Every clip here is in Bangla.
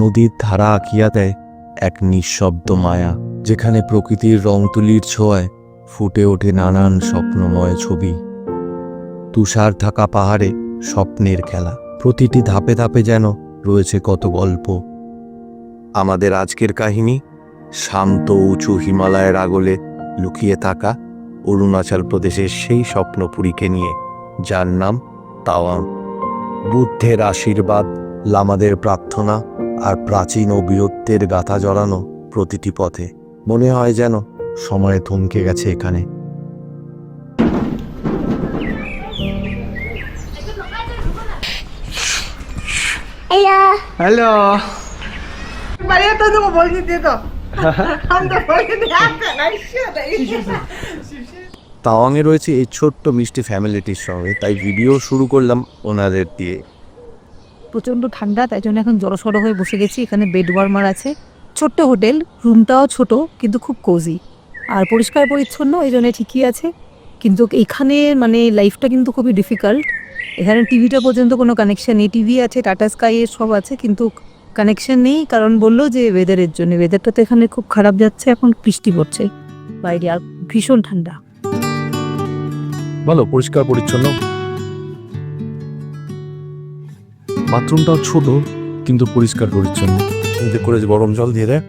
নদীর ধারা আঁকিয়া দেয় এক নিঃশব্দ মায়া, যেখানে প্রকৃতির রং তুলির ছোঁয়ায় ফুটে ওঠে নানান স্বপ্নময় ছবি। তুষার থাকা পাহাড়ে স্বপ্নের খেলা, প্রতিটি ধাপে ধাপে যেন রয়েছে কত গল্প। আমাদের আজকের কাহিনী, শান্ত উঁচু হিমালয়ের আগলে লুকিয়ে থাকা অরুণাচল প্রদেশের সেই স্বপ্নপুরীকে নিয়ে, যার নাম তাওয়াং। বুদ্ধের আশীর্বাদ, লামাদের প্রার্থনা আর প্রাচীন ও বীরত্বের গাথা জড়ানো প্রতিটি পথে। মনে হয় যেন সময়ে থমকে গেছে এখানে। হ্যালো। তাওয়াংয়ে রয়েছে এই ছোট্ট মিষ্টি ফ্যামিলিটির সঙ্গে তাই ভিডিও শুরু করলাম ওনাদের দিয়ে। প্রচণ্ড ঠান্ডা, তাই জন্য এখন জড়সড় হয়ে বসে গেছি। এখানে বেড ওয়ার্মার আছে। ছোট্ট হোটেল রুমটাও ছোট, কিন্তু খুব কোজি আর পরিষ্কার পরিচ্ছন্ন, এই জন্য ঠিকই আছে। কিন্তু এখানে মানে লাইফটা কিন্তু খুবই ডিফিকাল্ট এখানে টিভিটা পর্যন্ত কোনো কানেকশন নেই। টিভি আছে টাটা স্কাই এর সব আছে, কিন্তু কানেকশন নেই। কারণ বলল যে ওয়েদারের জন্য। ওয়েদারটা তো এখানে খুব খারাপ যাচ্ছে, এখন বৃষ্টি পড়ছে। বাইরে আর ভীষণ ঠান্ডা। ভালো পরিষ্কার পরিচ্ছন্ন? বাথরুমটাও ছোট কিন্তু পরিষ্কার পরিচ্ছন্ন। এতে করে যে গরম জল দিয়ে দেয়।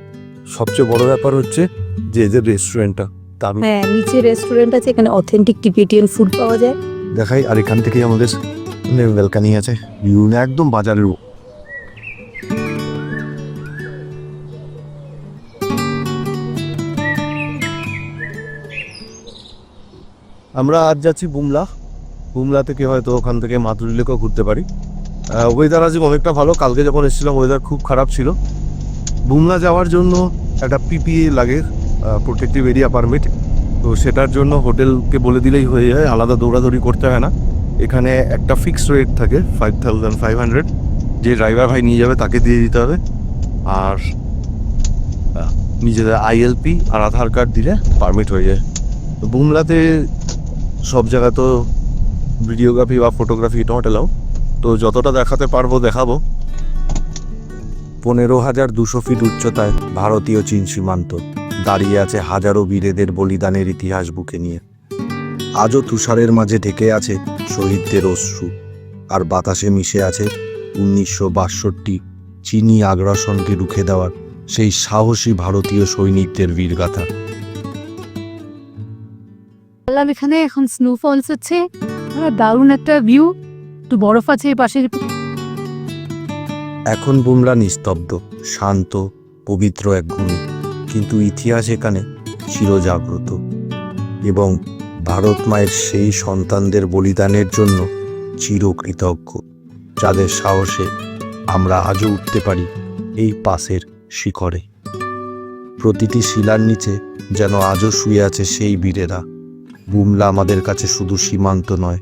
সবচেয়ে বড় ব্যাপার হচ্ছে যে এদের রেস্টুরেন্টটা দারুণ হ্যাঁ নিচে রেস্টুরেন্ট আছে এখানে অথেন্টিক টিবেটিয়ান ফুড পাওয়া যায়। দেখাই আর এখান থেকেই আমাদের ব্যালকানি আছে। একদম বাজারের আমরা আজ যাচ্ছি বুমলা। বুমলা থেকে হয়তো ওখান থেকে মাদুরি লেকেও ঘুরতে পারি। ওয়েদার আজ অনেকটা ভালো। কালকে যখন এসেছিলাম ওয়েদার খুব খারাপ ছিল। বুমলা যাওয়ার জন্য একটা পিপিএ লাগে প্রোটেক্টিভ এরিয়া পারমিট তো সেটার জন্য হোটেলকে বলে দিলেই হয়ে যায়, আলাদা দৌড়াদৌড়ি করতে হয় না। এখানে একটা ফিক্সড রেট থাকে ফাইভ থাউজেন্ড ফাইভ হান্ড্রেড যে ড্রাইভার ভাই নিয়ে যাবে, তাকে দিয়ে দিতে হবে। আর নিজেদের আইএলপি আর আধার কার্ড দিলে পারমিট হয়ে যায়। তো বুমলাতে সব জায়গায় তো ভিডিওগ্রাফি বা ফটোগ্রাফি নট এলাও তো যতটা দেখাতে পারব দেখাবো। পনেরো হাজার দুশো ফিট উচ্চতায় ভারতীয় চীন সীমান্ত। দাঁড়িয়ে আছে হাজারো বীরেদের বলিদানের ইতিহাস বুকে নিয়ে। আজও তুষারের মাঝে ঢেকে আছে শহীদদের অশ্রু। আর বাতাসে মিশে আছে উনিশশো বাষট্টি চীনি আগ্রাসনকে রুখে দেওয়ার সেই সাহসী ভারতীয় সৈনিকদের বীরগাথা। এখানে এখন স্নোফলস হচ্ছে। দারুণ একটা ভিউ একটু বরফ আছে এই পাশের। এখন বুমলা নিস্তব্ধ, শান্ত, পবিত্র এক ভূমি। কিন্তু ইতিহাস এখানে চিরজাগ্রত। এবং ভারত মায়ের সেই সন্তানদের বলিদানের জন্য চিরকৃতজ্ঞ, যাদের সাহসে আমরা আজও উঠতে পারি এই পাশের শিখরে। প্রতিটি শিলার নিচে যেন আজও শুয়ে আছে সেই বীরেরা। বুমলা আমাদের কাছে শুধু সীমান্ত নয়,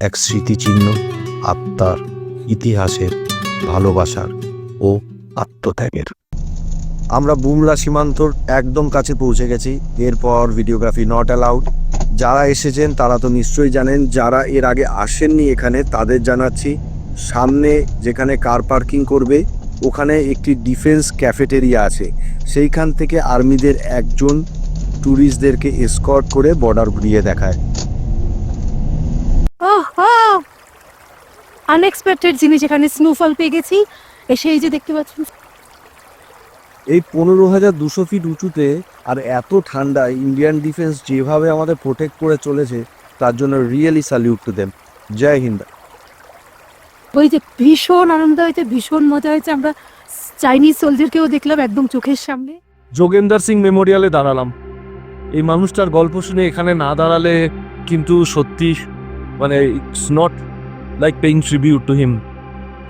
এক স্মৃতিচিহ্ন আত্মার, ইতিহাসের, ভালোবাসার ও আত্মত্যাগের। আমরা বুমলা সীমান্তর একদম কাছে পৌঁছে গেছি। এরপর ভিডিওগ্রাফি নট অ্যালাউড যারা এসেছেন, তারা তো নিশ্চয়ই জানেন, যারা এর আগে আসেননি এখানে, তাদের জানাচ্ছি, সামনে যেখানে কার পার্কিং করবে, ওখানে একটি ডিফেন্স ক্যাফেটেরিয়া আছে। সেইখান থেকে আর্মিদের একজন ট্যুরিস্টদেরকে এসকর্ট করে বর্ডার ঘুরিয়ে দেখায়। আনএক্সপেক্টেড জিনিস এখানে স্নোফল পেয়ে গেছি। এসে এই যে দেখতে পাচ্ছেন। এই পনেরো হাজার দুশো ফিট উঁচুতে আর এত ঠান্ডা ইন্ডিয়ান ডিফেন্স যেভাবে আমাদের প্রোটেক্ট করে চলেছে তার জন্য really salute to them Jai Hind. ওই যে ভীষণ আনন্দ হয়েছে ভীষণ মজা হয়েছে। আমরা চাইনিজ সোলজারকেও দেখলাম একদম চোখের সামনে। যোগেন্দার সিং মেমোরিয়ালে দাঁড়ালাম। এই মানুষটার গল্প শুনে এখানে না দাঁড়ালে কিন্তু সত্যি মানে it's not like paying tribute to him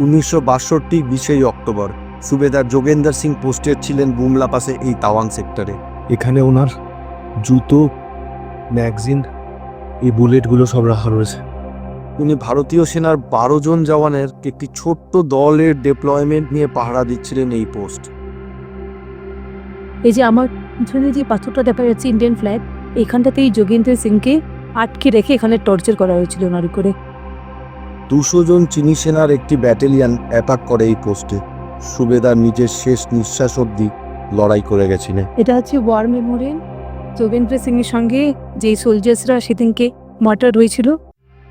উনিশশো বাষট্টি বিশেই অক্টোবর সুবেদার যোগেন্দ্র সিং পোস্টেড ছিলেন বুমলা পাশে এই তাওয়াং সেক্টরে। এখানে ওনার জুতো ম্যাগজিন এই বুলেটগুলো সব রাখা রয়েছে। উনি ভারতীয় সেনার বারো জন জওয়ানের একটি ছোট্ট দলের ডিপ্লয়মেন্ট নিয়ে পাহারা দিচ্ছিলেন এই পোস্ট। এই যে আমার পিছনে যে পাথরটা দেখা যাচ্ছে ইন্ডিয়ান ফ্ল্যাগ এখানটাতেই যোগেন্দ্র সিংকে আটকে রেখে এখানে টর্চার করা হয়েছিল ওনার করে দুশো জন চিনি সেনার একটি ব্যাটালিয়ন অ্যাটাক করে এই পোস্টে। সুবেদার নিজের শেষ নিঃশ্বাস অবধি লড়াই করে গেছিলেন। এটা হচ্ছে ওয়ার মেমোরিয়াল যোগেন্দ্র সিং এর সঙ্গে যেই সোলজার্সরা সেদিনকে মার্টার হয়েছিল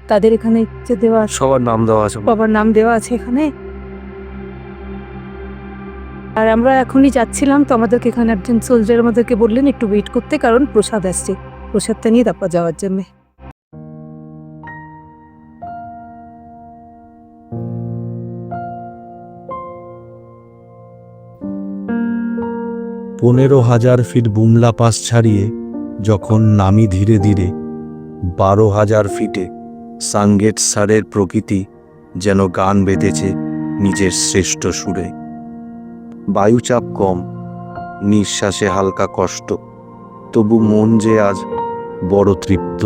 তাদের এখানে যে দেওয়া সবার নাম দেওয়া আছে। বাবার নাম দেওয়া আছে এখানে। আর আমরা এখনই যাচ্ছিলাম তো আমাদেরকে এখানে একজন সোলজার আমাদেরকে বললেন একটু ওয়েট করতে কারণ প্রসাদ আসছে। প্রসাদটা নিয়ে তারপর যাওয়ার জন্য। পনেরো হাজার ফিট বুমলা পাস ছাড়িয়ে যখন নামি ধীরে ধীরে বারো হাজার ফিটে সাঙ্গেট সারের প্রকৃতি যেন গান বেঁধেছে নিজের শ্রেষ্ঠ সুরে। বায়ুচাপ কম, নিঃশ্বাসে হালকা কষ্ট, তবু মন যে আজ বড় তৃপ্ত।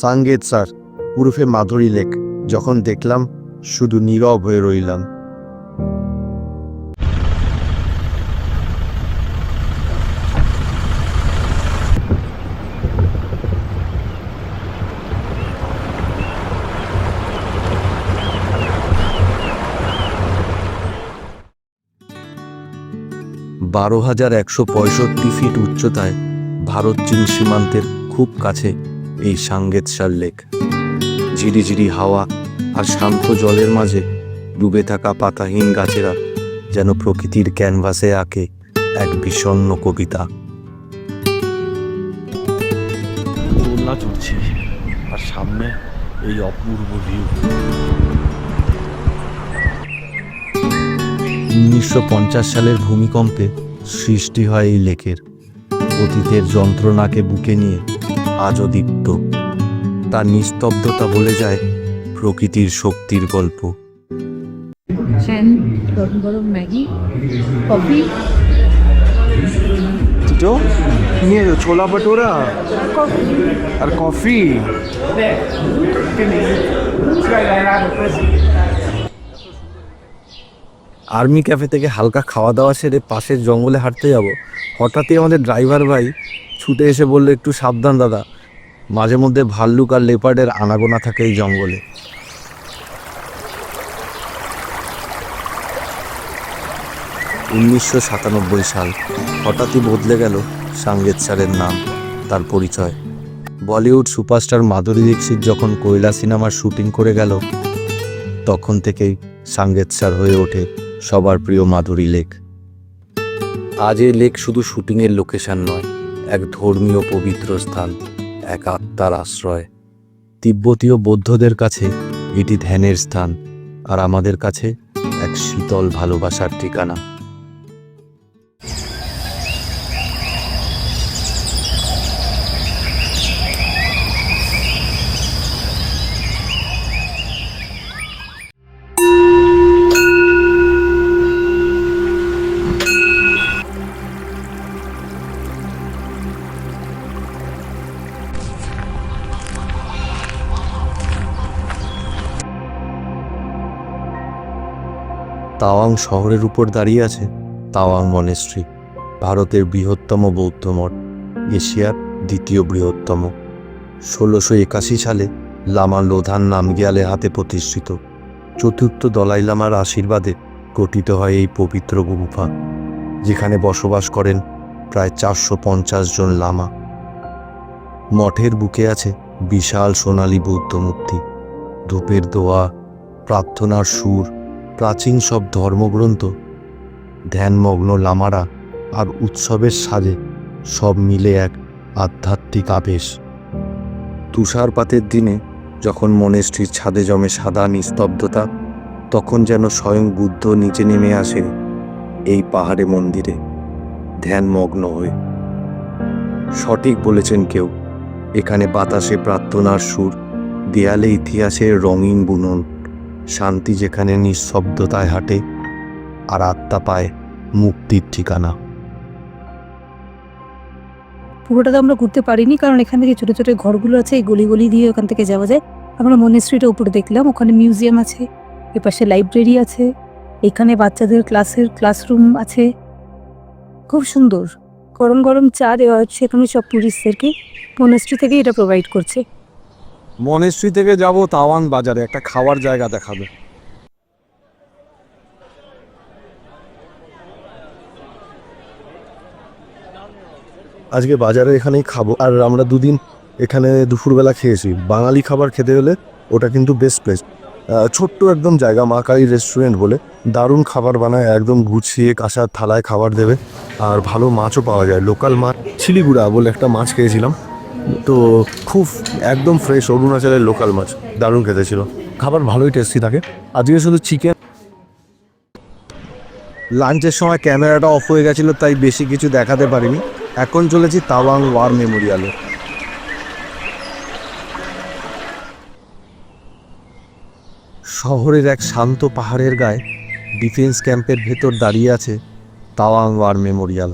সাঙ্গেত স্যার, উরুফে মাধুরী লেক, যখন দেখলাম শুধু নীরব হয়ে রইলাম। বারো হাজার একশো পঁয়ষট্টি ফিট উচ্চতায় ভারত চীন সীমান্তের খুব কাছে এই সাঙ্গেতসার লেক। ঝিরিঝিরি হাওয়া আর শান্ত জলের মাঝে ডুবে থাকা পাতাহীন গাছেরা যেন প্রকৃতির ক্যানভাসে আঁকে এক বিষণ্ণ কবিতা। দোলনা চড়ছে আর সামনে এই অপূর্ব ভিউ উনিশশো পঞ্চাশ সালের ভূমিকম্পে সৃষ্টি হয় এই লেকের। অতীতের যন্ত্রণাকে বুকে নিয়ে আজও দীপ্ত। তার নিস্তব্ধতা বলে যায় প্রকৃতির শক্তির গল্প ফ্যান গরম গরম ম্যাগি কফি जो ये छोला भटूरा और कॉफी আর্মি ক্যাফে থেকে হালকা খাওয়া দাওয়া সেরে পাশের জঙ্গলে হাঁটতে যাব হঠাৎই আমাদের ড্রাইভার ভাই ছুটে এসে বললো একটু সাবধান দাদা মাঝে মধ্যে ভাল্লুক আর লেপার্ডের আনাগোনা থাকে এই জঙ্গলে। উনিশশো সাতানব্বই সাল হঠাৎই বদলে গেল সাঙ্গেত স্যারের নাম, তার পরিচয়। বলিউড সুপারস্টার মাধুরী দীক্ষিত যখন কৈলা সিনেমার শুটিং করে গেল, তখন থেকেই সাঙ্গেত স্যার হয়ে ওঠে সবার প্রিয় মাধুরী লেক আজ এই লেক শুধু শুটিংয়ের লোকেশন নয়, এক ধর্মীয় পবিত্র স্থান। এক আত্মার আশ্রয়। তিব্বতীয় বৌদ্ধদের কাছে এটি ধ্যানের স্থান, আর আমাদের কাছে এক শীতল ভালোবাসার ঠিকানা। তাওয়াং শহরের উপর দাঁড়িয়ে আছে তাওয়াং মনেস্ট্রি ভারতের বৃহত্তম বৌদ্ধ মঠ, এশিয়ার দ্বিতীয় বৃহত্তম। ষোলোশো একাশি সালে লামা লোধান নামগিয়ালে হাতে প্রতিষ্ঠিত। চতুর্থ দলাই লামার আশীর্বাদে গঠিত হয় এই পবিত্র গুফা, যেখানে বসবাস করেন প্রায় চারশো পঞ্চাশ জন লামা। মঠের বুকে আছে বিশাল সোনালী বৌদ্ধ মূর্তি। ধূপের দোয়া, প্রার্থনার সুর প্রাচীন সব ধর্মগ্রন্থ, ধ্যানমগ্ন লামারা আর উৎসবের সাজে সব মিলে এক আধ্যাত্মিক আবেশ। তুষারপাতের দিনে যখন মনেস্ট্রির ছাদে জমে সাদা নিস্তব্ধতা, তখন যেন স্বয়ং বুদ্ধ নিচে নেমে আসে এই পাহাড়ে মন্দিরে ধ্যানমগ্ন হয়ে। সঠিক বলেছেন কেউ, এখানে বাতাসে প্রার্থনার সুর, দেয়ালে ইতিহাসের রঙিন বুনন শান্তি যেখানে নিঃশব্দতায় হাঁটে আর আত্মা পায় মুক্তির ঠিকানা। পুরোটা তো আমরা ঘুরতে পারিনি, কারণ এখান থেকে ছোটো ছোটো ঘরগুলো আছে, এই গলি গলি দিয়ে ওখান থেকে যাওয়া যায়। আমরা মনেস্ট্রিটা উপরে দেখলাম, ওখানে মিউজিয়াম আছে, এপাশে লাইব্রেরি আছে, এখানে বাচ্চাদের ক্লাসের ক্লাসরুম আছে। খুব সুন্দর। গরম গরম চা দেওয়া হচ্ছে এখানে সব টুরিস্টদেরকে মনেস্ট্রি থেকে এটা প্রোভাইড করছে। মনেশ্রী থেকে যাব তাওয়ান বাজারে, একটা খাওয়ার জায়গা দেখাবে। আজকে বাজারে এখানেই খাব। আর আমরা দুদিন এখানে দুপুরবেলা খেয়েছি। বাঙালি খাবার খেতে হলে ওটা কিন্তু বেস্ট প্লেস ছোট্ট একদম জায়গা, মা কালী রেস্টুরেন্ট বলে। দারুণ খাবার বানায়, একদম গুছিয়ে কাঁসার থালায় খাবার দেবে। আর ভালো মাছও পাওয়া যায়। লোকাল মাছ শিলিগুড়া বলে একটা মাছ খেয়েছিলাম। তো খুব একদম ফ্রেশ অরুণাচলের লোকাল মাছ, দারুণ খেতে ছিল। খাবার ভালোই টেস্টি থাকে। আজকে শুধু চিকেন লাঞ্চের সময় ক্যামেরাটা অফ হয়ে গেছিল, তাই বেশি কিছু দেখাতে পারিনি। এখন চলেছি তাওয়াং ওয়ার মেমোরিয়ালে শহরের এক শান্ত পাহাড়ের গায়ে ডিফেন্স ক্যাম্পের ভেতর দাঁড়িয়ে আছে তাওয়াং ওয়ার মেমোরিয়াল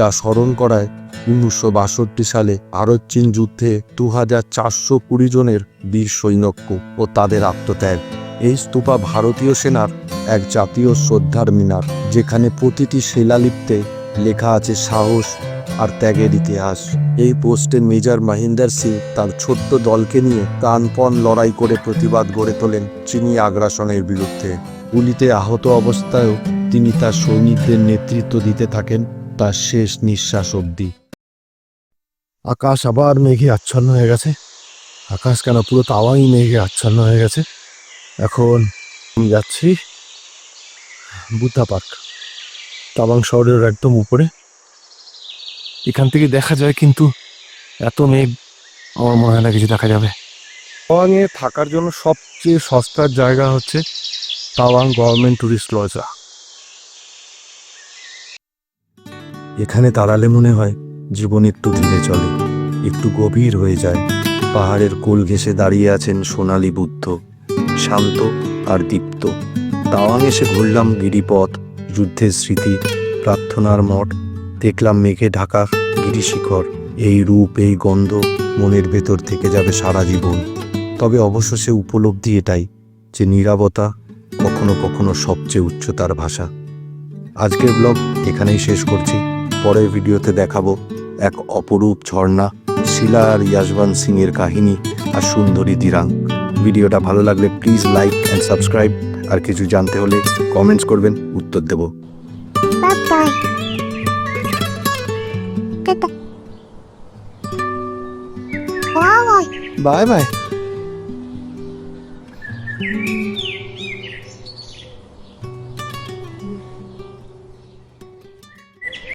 যা স্মরণ করায় উনিশশো বাষট্টি সালে ভারত চীন যুদ্ধে দু হাজার চারশো কুড়ি জনের বীর সৈনক্য ও তাদের আত্মত্যাগ। এই স্তূপা ভারতীয় সেনার এক জাতীয় শ্রদ্ধার মিনার, যেখানে প্রতিটি শিলালিপ্তে লেখা আছে সাহস আর ত্যাগের ইতিহাস। এই পোস্টে মেজর মহিন্দর সিং তার ছোট্ট দলকে নিয়ে প্রাণপণ লড়াই করে প্রতিবাদ গড়ে তোলেন চীনি আগ্রাসনের বিরুদ্ধে। গুলিতে আহত অবস্থায়ও তিনি তার সৈনিকদের নেতৃত্ব দিতে থাকেন। তার শেষ নিঃশ্বাস অবধি। আকাশ আবার মেঘে আচ্ছন্ন হয়ে গেছে। আকাশ কেন পুরো তাওয়াই মেঘে আচ্ছন্ন হয়ে গেছে? এখন আমি যাচ্ছি বুদ্ধা পার্ক। তাবাং শহরের একদম উপরে। এখান থেকে দেখা যায় কিন্তু এত মেঘ, আমার মনে হয় না কিছু দেখা যাবে। তাওয়াংয়ে থাকার জন্য সবচেয়ে সস্তার জায়গা হচ্ছে তাওয়াং গভর্নমেন্ট ট্যুরিস্ট লজা। এখানে দাঁড়ালে মনে হয় জীবন একটু ধীরে চলে, একটু গভীর হয়ে যায়। পাহাড়ের কোল ঘেঁষে দাঁড়িয়ে আছেন সোনালী বুদ্ধ, শান্ত আর দীপ্ত। তাওয়াং এসে ঘুরলাম গিরিপথ, যুদ্ধের স্মৃতি, প্রার্থনার মঠ। দেখলাম মেঘে ঢাকা গিরিশিখর। এই রূপ, এই গন্ধ মনের ভেতর থেকে যাবে সারা জীবন। তবে অবশেষে উপলব্ধি এটাই যে নীরবতা কখনো কখনো সবচেয়ে উচ্চতার ভাষা। আজকের ব্লগ এখানেই শেষ করছি। পরের ভিডিওতে দেখাবো এক অপরূপ ঝর্ণা শিলা আর ইয়াশবান সিং এর কাহিনী আর সুন্দরী দিরাং। ভিডিওটা ভালো লাগলে প্লিজ লাইক অ্যান্ড সাবস্ক্রাইব আর কিছু জানতে হলে কমেন্টস করবেন উত্তর দেব. Bye bye.